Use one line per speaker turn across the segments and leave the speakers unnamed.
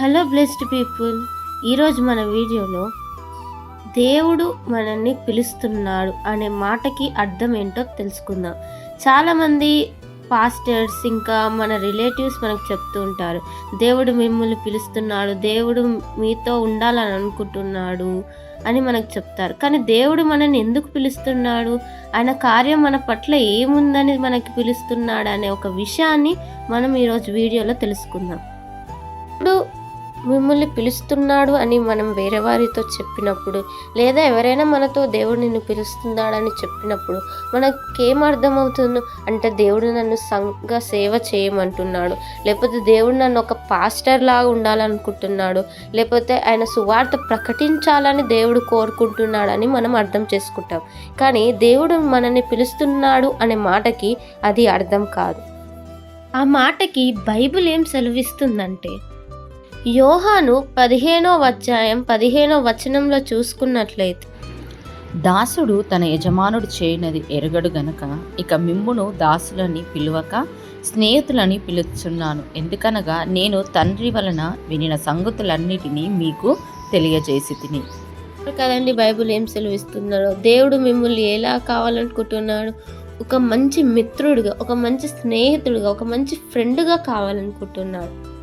Hello blessed people ఈరోజు మన వీడియోలో దేవుడు మనల్ని పిలుస్తున్నాడు అనే మాటకి అర్థం ఏంటో తెలుసుకుందాం. చాలామంది పాస్టర్స్ ఇంకా మన రిలేటివ్స్ మనకు చెప్తూ ఉంటారు దేవుడు మిమ్మల్ని పిలుస్తున్నాడు దేవుడు మీతో ఉండాలని అనుకుంటున్నాడు అని మనకు చెప్తారు. కానీ దేవుడు మనల్ని ఎందుకు పిలుస్తున్నాడు? ఆయన కార్యం మన పట్ల ఏముందని మనకి పిలుస్తున్నాడు అనే ఒక విషయాన్ని మనం ఈరోజు వీడియోలో తెలుసుకుందాం. ఇప్పుడు మిమ్మల్ని పిలుస్తున్నాడు అని మనం వేరే వారితో చెప్పినప్పుడు లేదా ఎవరైనా మనతో దేవుడు నిన్ను పిలుస్తున్నాడని చెప్పినప్పుడు మనకేం అర్థమవుతుందో? అంటే దేవుడు నన్ను సంఘ సేవ చేయమంటున్నాడు. లేకపోతే దేవుడు నన్ను ఒక పాస్టర్ లాగా ఉండాలనుకుంటున్నాడు. లేకపోతే ఆయన సువార్త ప్రకటించాలని దేవుడు కోరుకుంటున్నాడని మనం అర్థం చేసుకుంటాం. కానీ దేవుడు మనల్ని పిలుస్తున్నాడు అనే మాటకి అది అర్థం కాదు. ఆ మాటకి బైబిల్ ఏం సెలవిస్తుందంటే యోహాను పదిహేనో అధ్యాయం పదిహేనో వచనంలో చూసుకున్నట్లయితే
దాసుడు తన యజమానుడు చేయనది ఎరగడు గనక ఇక మిమ్మును దాసులని పిలువక స్నేహితులని పిలుచున్నాను. ఎందుకనగా నేను తండ్రి వలన వినిన సంగతులన్నిటినీ మీకు తెలియజేసి తిని
కదండి బైబిల్ ఏం సెలవిస్తున్నాడో దేవుడు మిమ్మల్ని ఎలా కావాలనుకుంటున్నాడు? ఒక మంచి మిత్రుడిగా ఒక మంచి స్నేహితుడిగా ఒక మంచి ఫ్రెండ్గా కావాలనుకుంటున్నాడు.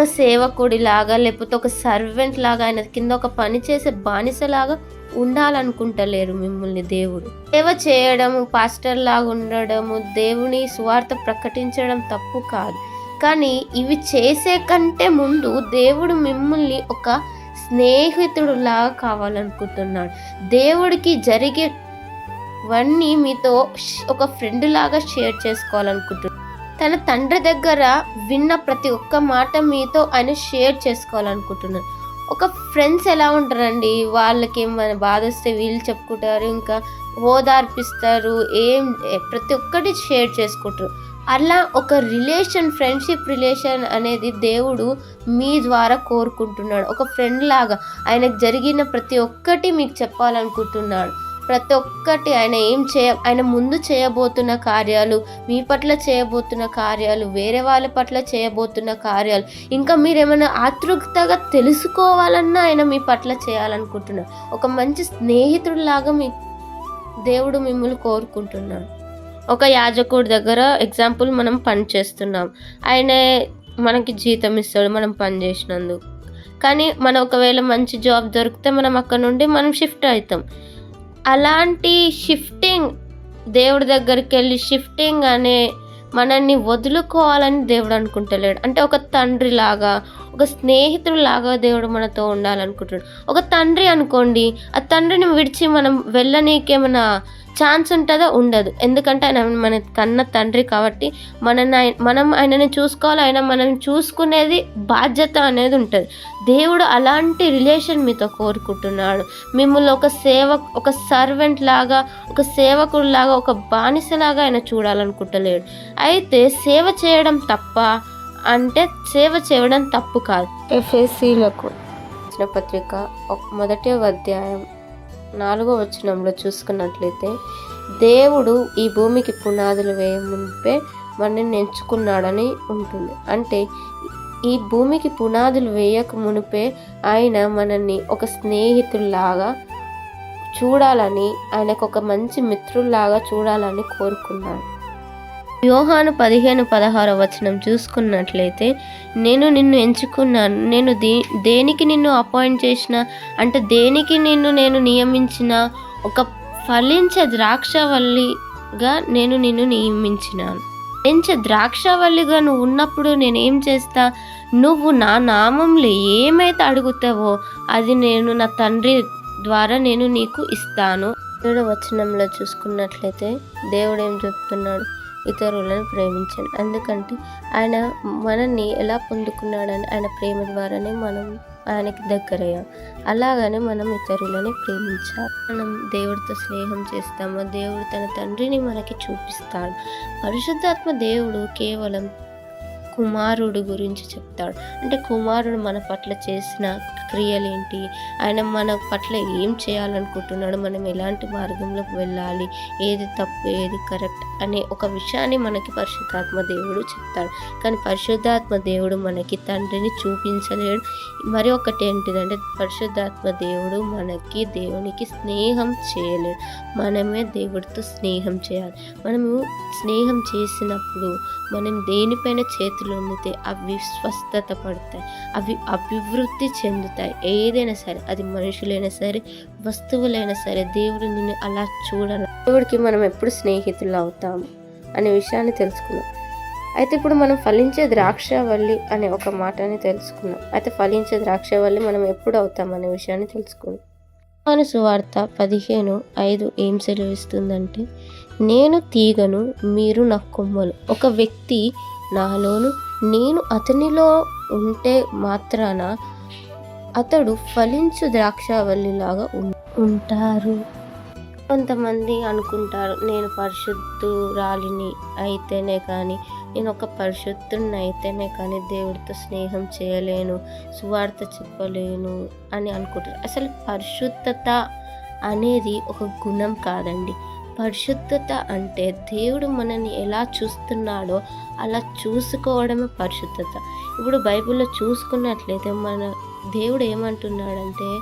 ఒక సేవకుడిలాగా లేకపోతే ఒక సర్వెంట్ లాగా ఆయన కింద ఒక పని చేసే బానిసలాగా ఉండాలనుకుంటలేరు మిమ్మల్ని దేవుడు. సేవ చేయడము పాస్టర్ లాగా ఉండడము దేవుని స్వార్థ ప్రకటించడం తప్పు కాదు. కానీ ఇవి చేసే కంటే ముందు దేవుడు మిమ్మల్ని ఒక స్నేహితుడు లాగా కావాలనుకుంటున్నాడు. దేవుడికి జరిగేవన్నీ మీతో ఒక ఫ్రెండ్ లాగా షేర్ చేసుకోవాలనుకుంటున్నాడు. తన తండ్రి దగ్గర విన్న ప్రతి ఒక్క మాట మీతో ఆయన షేర్ చేసుకోవాలనుకుంటున్నాడు. ఒక ఫ్రెండ్స్ ఎలా ఉంటారండి? వాళ్ళకి ఏమైనా బాధ వస్తే వీళ్ళు చెప్పుకుంటారు ఇంకా ఓదార్పిస్తారు ఏం ప్రతి ఒక్కటి షేర్ చేసుకుంటారు. అలా ఒక రిలేషన్ ఫ్రెండ్షిప్ రిలేషన్ అనేది దేవుడు మీ ద్వారా కోరుకుంటున్నాడు. ఒక ఫ్రెండ్ లాగా ఆయనకు జరిగిన ప్రతి ఒక్కటి మీకు చెప్పాలనుకుంటున్నాడు. ప్రతి ఒక్కటి ఆయన ఏం చేయ ఆయన ముందు చేయబోతున్న కార్యాలు మీ పట్ల చేయబోతున్న కార్యాలు వేరే వాళ్ళ పట్ల చేయబోతున్న కార్యాలు ఇంకా మీరు ఏమైనా ఆతృతగా తెలుసుకోవాలన్నా ఆయన మీ పట్ల చేయాలనుకుంటున్నారు. ఒక మంచి స్నేహితుడిలాగా మీ దేవుడు మిమ్మల్ని కోరుకుంటున్నాడు. ఒక యాజకుడి దగ్గర ఎగ్జాంపుల్ మనం పని చేస్తున్నాం. ఆయన మనకి జీతం ఇస్తాడు మనం పని చేసినందుకు. కానీ మనం ఒకవేళ మంచి జాబ్ దొరికితే మనం అక్కడ నుండి మనం షిఫ్ట్ అవుతాం. అలాంటి షిఫ్టింగ్ దేవుడి దగ్గరికి వెళ్ళి షిఫ్టింగ్ అనే మనల్ని వదులుకోవాలని దేవుడు అనుకుంటలేడు. అంటే ఒక తండ్రి లాగా ఒక స్నేహితుడు లాగా దేవుడు మనతో ఉండాలనుకుంటున్నాడు. ఒక తండ్రి అనుకోండి ఆ తండ్రిని విడిచి మనం వెళ్ళనీకేమైనా ఛాన్స్ ఉంటుందో? ఉండదు. ఎందుకంటే ఆయన మన కన్న తండ్రి కాబట్టి మనని ఆయన మనం ఆయనని చూసుకోవాలి. ఆయన మనం చూసుకునేది బాధ్యత అనేది ఉంటుంది. దేవుడు అలాంటి రిలేషన్ మీతో కోరుకుంటున్నాడు. మిమ్మల్ని ఒక సేవ ఒక సర్వెంట్ లాగా ఒక సేవకుడు లాగా ఒక బానిసలాగా ఆయన చూడాలనుకుంటలేడు. అయితే సేవ చేయడం తప్ప అంటే సేవ చేయడం తప్పు కాదు. ఎఫ్ఎస్సీలకు పత్రిక ఒక- మొదటి అధ్యాయం నాలుగో వచనంలో చూసుకున్నట్లయితే దేవుడు ఈ భూమికి పునాదులు వేయముంపే మనల్ని ఎంచుకున్నాడని ఉంటుంది. అంటే ఈ భూమికి పునాదులు వేయక మునిపే ఆయన మనల్ని ఒక స్నేహితుల్లాగా చూడాలని ఆయనకు ఒక మంచి మిత్రుల్లాగా చూడాలని కోరుకున్నాడు. యోహాను పదిహేను పదహారు వచనం చూసుకున్నట్లయితే నేను నిన్ను ఎంచుకున్నాను నేను దే దేనికి నిన్ను అపాయింట్ చేసిన? అంటే దేనికి నిన్ను నేను నియమించిన? ఒక ఫలించే ద్రాక్షవల్లిగా నేను నిన్ను నియమించినాను. ఫలించే ద్రాక్షవల్లిగా నువ్వు ఉన్నప్పుడు నేను ఏం చేస్తా? నువ్వు నా నామంలో ఏమైతే అడుగుతావో అది నేను నా తండ్రి ద్వారా నేను నీకు ఇస్తాను. వచనంలో చూసుకున్నట్లయితే దేవుడు ఏం చెప్తున్నాడు? ఇతరులను ప్రేమించండి ఎందుకంటే ఆయన మనల్ని ఎలా పొందుకున్నాడని ఆయన ప్రేమ ద్వారానే మనం ఆయనకి దగ్గరయ్యాం. అలాగనే మనం ఇతరులని ప్రేమించాలి. మనం దేవుడితో స్నేహం చేస్తామో? దేవుడు తన తండ్రిని మనకి చూపిస్తాడు? పరిశుద్ధాత్మ దేవుడు కేవలం కుమారుడు గురించి చెప్తాడు. అంటే కుమారుడు మన పట్ల చేసిన క్రియలు ఏంటి ఆయన మన పట్ల ఏం చేయాలనుకుంటున్నాడు? మనం ఎలాంటి మార్గంలోకి వెళ్ళాలి? ఏది తప్పు ఏది కరెక్ట్ అనే ఒక విషయాన్ని మనకి పరిశుద్ధాత్మ దేవుడు చెప్తాడు. కానీ పరిశుద్ధాత్మ దేవుడు మనకి తండ్రిని చూపించలేడు. మరి ఒకటి ఏంటిదంటే పరిశుద్ధాత్మ దేవుడు మనకి దేవునికి స్నేహం చేయలేడు. మనమే దేవుడితో స్నేహం చేయాలి. మనము స్నేహం చేసినప్పుడు మనం దేనిపైన చేతులు ఉండితే అవి స్వస్థత పడతాయి. అవి అభివృద్ధి చెందుతాయి. ఏదైనా సరే అది మనుషులైనా సరే వస్తువులైనా సరే దేవుడు నిన్ను అలా చూడాలి దేవుడికి మనం ఎప్పుడు స్నేహితులు అవుతాము అనే విషయాన్ని తెలుసుకున్నాం. అయితే ఇప్పుడు మనం ఫలించే ద్రాక్షవల్లి అనే ఒక మాటని తెలుసుకున్నాం. అయితే ఫలించే ద్రాక్షవల్లి మనం ఎప్పుడు అవుతాం అనే విషయాన్ని తెలుసుకున్నాం. మనసు సువార్త పదిహేను ఐదు ఏం సెలవిస్తుందంటే నేను తీగను మీరు నా కొమ్మలు. ఒక వ్యక్తి నాలోను నేను అతనిలో ఉంటే మాత్రాన అతడు ఫలించు ద్రాక్షావల్లిలాగా ఉంటారు. కొంతమంది అనుకుంటారు నేను పరిశుద్ధురాలిని అయితేనే కానీ నేను ఒక పరిశుద్ధుని అయితేనే కానీ దేవుడితో స్నేహం చేయలేను సువార్త చెప్పలేను అని అనుకుంటారు. అసలు పరిశుద్ధత అనేది ఒక గుణం కాదండి. పరిశుద్ధత అంటే దేవుడు మనల్ని ఎలా చూస్తున్నాడో అలా చూసుకోవడమే పరిశుద్ధత. ఇప్పుడు బైబిల్లో చూసుకున్నట్లయితే మన దేవుడు ఏమంటున్నాడంటే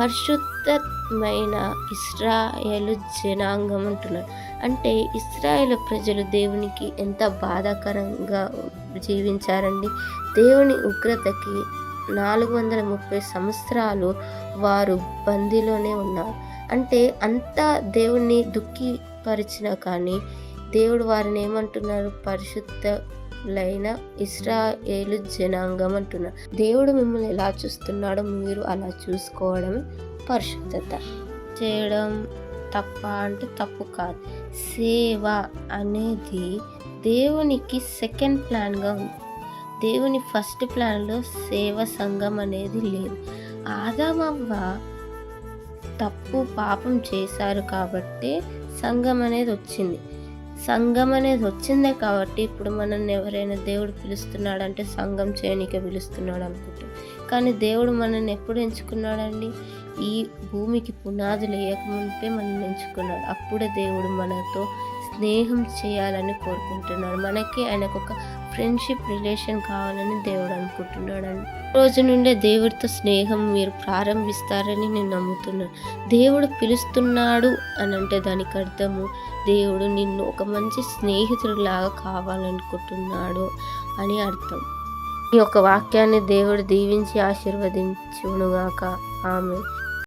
పరిశుద్ధమైన ఇస్రాయేలు జనాంగం అంటున్నాడు. అంటే ఇస్రాయేల్ ప్రజలు దేవునికి ఎంత బాధాకరంగా జీవించారండి. దేవుని ఉగ్రతకి నాలుగు వందల ముప్పై సంవత్సరాలు వారు బందీలోనే ఉన్నారు. అంటే అంతా దేవుణ్ణి దుఃఖిపరిచినా కానీ దేవుడు వారిని ఏమంటున్నారు పరిశుద్ధ లైన ఇస్రాయేలు జనాంగం అంటున్నారు. దేవుడు మిమ్మల్ని ఎలా చూస్తున్నాడో మీరు అలా చూసుకోవడం పరిశుద్ధత. చేయడం తప్ప అంటే తప్పు కాదు. సేవ అనేది దేవునికి సెకండ్ ప్లాన్గా ఉంది. దేవుని ఫస్ట్ ప్లాన్లో సేవ సంఘం అనేది లేదు. ఆదామవ్వ తప్పు పాపం చేశారు కాబట్టి సంఘం అనేది వచ్చింది. సంఘం అనేది వచ్చిందే కాబట్టి ఇప్పుడు మనల్ని ఎవరైనా దేవుడు పిలుస్తున్నాడంటే సంఘం చేయనికే పిలుస్తున్నాడు అనుకుంటాం. కానీ దేవుడు మనల్ని ఎప్పుడు ఎంచుకున్నాడండి? ఈ భూమికి పునాదులు వేయకముందే మనల్ని ఎంచుకున్నాడు. అప్పుడే దేవుడు మనతో స్నేహం చేయాలని కోరుకుంటున్నాడు. మనకి ఆయనకు ఒక ఫ్రెండ్షిప్ రిలేషన్ కావాలని దేవుడు అనుకుంటున్నాడు రోజు నుండే దేవుడితో స్నేహం మీరు ప్రారంభిస్తారని నేను నమ్ముతున్నాను. దేవుడు పిలుస్తున్నాడు అని అంటే దానికి అర్థము దేవుడు నిన్ను ఒక మంచి స్నేహితుడిలాగా కావాలనుకుంటున్నాడు అని అర్థం. ఈ యొక్క వాక్యాన్ని దేవుడు దీవించి ఆశీర్వదించునుగాక. ఆమె